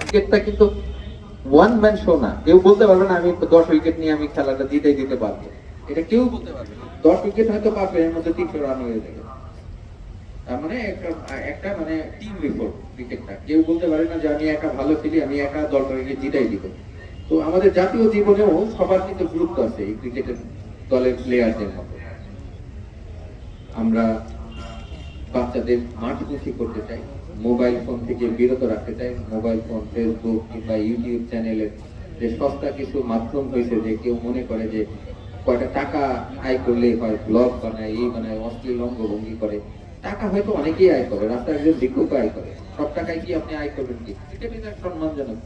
ক্রিকেটটা কিন্তু one man show না। কেউ বলতে পারবে না, আমি দশ উইকেট নিয়ে আমি খেলাটা জিতেই দিতে পারব। এটা কেউ বলতে পারবে দশ উইকেট হয়তো পারবে, এর মধ্যে তিনশো রান হয়ে যাবে। তার মানে একটা একটা মানে টিম রিপোর্ট ক্রিকেটটা কেউ বলতে পারে না যে আমি একা ভালো খেলি, আমি একা দলটাকে জিতাই দিব। তো আমাদের জাতীয় জীবনেও সবার কিন্তু গুরুত্ব আছে এই ক্রিকেটের দলের প্লেয়ারদের আমরা বাচ্চাদের মাঠমুখী করতে চাই, মোবাইল ফোন থেকে বিরত রাখতে চাই, মোবাইল ফোন, ফেসবুক কিংবা ইউটিউব চ্যানেলের যে সস্তা কিছু মাধ্যম হয়েছে যে কেউ মনে করে যে কয়টা টাকা আয় করলেই হয়, ব্লগ বানায় এই বানায়, অশ্লীল অঙ্গভঙ্গি করে। টাকা হয়তো অনেকেই আয় করে, রাস্তায় একজন ভিক্ষুক আয় করে। সব টাকায় কি আপনি আয় করবেন কি? এটা কিন্তু সম্মানজনক।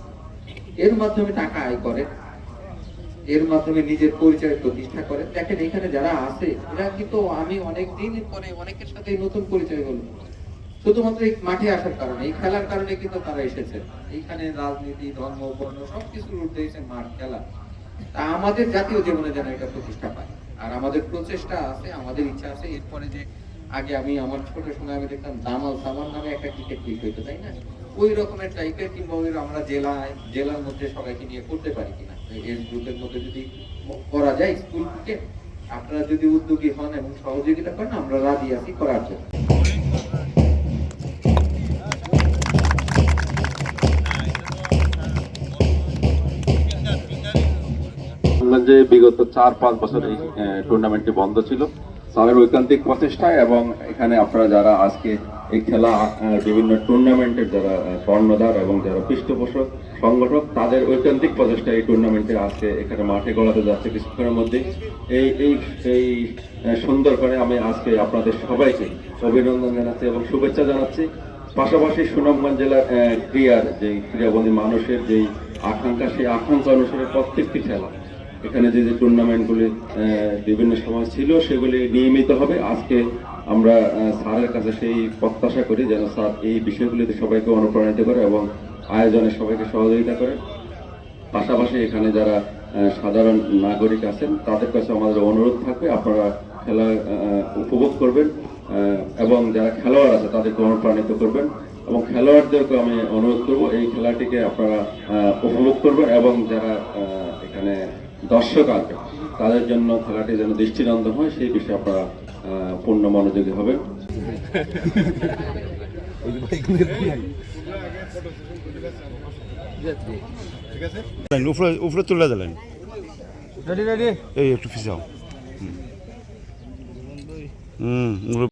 এর মাধ্যমে টাকা আয় করে এর মাধ্যমে নিজের পরিচয় প্রতিষ্ঠা করে দেখেন, এখানে যারা আছে, এরা কিন্তু আমি অনেক দিন পরে অনেকের সাথে নতুন পরিচয় হলো। শুধুমাত্র এই মাঠে আসার কারণে, এই খেলার কারণে কিন্তু তারা এসেছে। এইখানে রাজনীতি, ধর্ম, বর্ণ সবকিছুর এসে মাঠ, খেলা। তা আমাদের জাতীয় জীবনে যেন এটা প্রতিষ্ঠা পায়। আর আমাদের প্রচেষ্টা আছে, আমাদের ইচ্ছা আছে। এরপরে যে আগে আমি আমার ছোট সময় আমি দেখতাম দামাল সামাল নামে একটা ক্রিকেট লিগ হইতো, তাই না? ওই রকমের টাইপের কিংবা আমরা জেলায়, জেলার মধ্যে সবাইকে নিয়ে করতে পারি কিনা। গ্রুপের মধ্যে যদি করা যায় আপনারা যদি উদ্যোগী হন এবং সহযোগিতা করেন, আমরা রাজি আছি করার জন্য। যে বিগত চার, পাঁচ বছর এই টুর্নামেন্টটি বন্ধ ছিল, স্যারের ঐকান্তিক প্রচেষ্টায় এবং এখানে আপনারা যারা আজকে এই খেলা বিভিন্ন টুর্নামেন্টের যারা কর্ণধার এবং যারা পৃষ্ঠপোষক সংগঠক, তাদের ঐকান্তিক প্রচেষ্টা এই টুর্নামেন্টে আজকে এখানে মাঠে গড়াতে যাচ্ছে কিছুক্ষণের মধ্যে। এই এই এই সুন্দর করে আমি আজকে আপনাদের সবাইকে অভিনন্দন জানাচ্ছি এবং শুভেচ্ছা জানাচ্ছি। পাশাপাশি সুনামগঞ্জ জেলার ক্রীড়ার যে ক্রীড়াবন্দী মানুষের যেই আকাঙ্ক্ষা, সেই আকাঙ্ক্ষা অনুসারে প্রত্যেকটি খেলা, এখানে যে যে টুর্নামেন্টগুলি বিভিন্ন সময় ছিল, সেগুলি নিয়মিত হবে। আজকে আমরা স্যারের কাছে সেই প্রত্যাশা করি যেন স্যার এই বিষয়গুলিতে সবাইকে অনুপ্রাণিত করে এবং আয়োজনে সবাইকে সহযোগিতা করে। পাশাপাশি এখানে যারা সাধারণ নাগরিক আছেন, তাদের কাছে আমাদের অনুরোধ থাকবে, আপনারা খেলা উপভোগ করবেন এবং যারা খেলোয়াড় আছে তাদেরকে অনুপ্রাণিত করবেন। এবং খেলোয়াড়দেরকে আমি অনুরোধ করব এই খেলাটিকে আপনারা উপভোগ করবেন এবং যারা এখানে দর্শক আসবে তাদের জন্য খেলাটি যেন দৃষ্টিনন্দন হয় সেই বিষয়ে আপনারা পূর্ণ মনোযোগী হবেন। উপরে তুলে দিলেন এই একটু ফিসাও। হুম।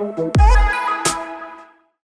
Oh, you.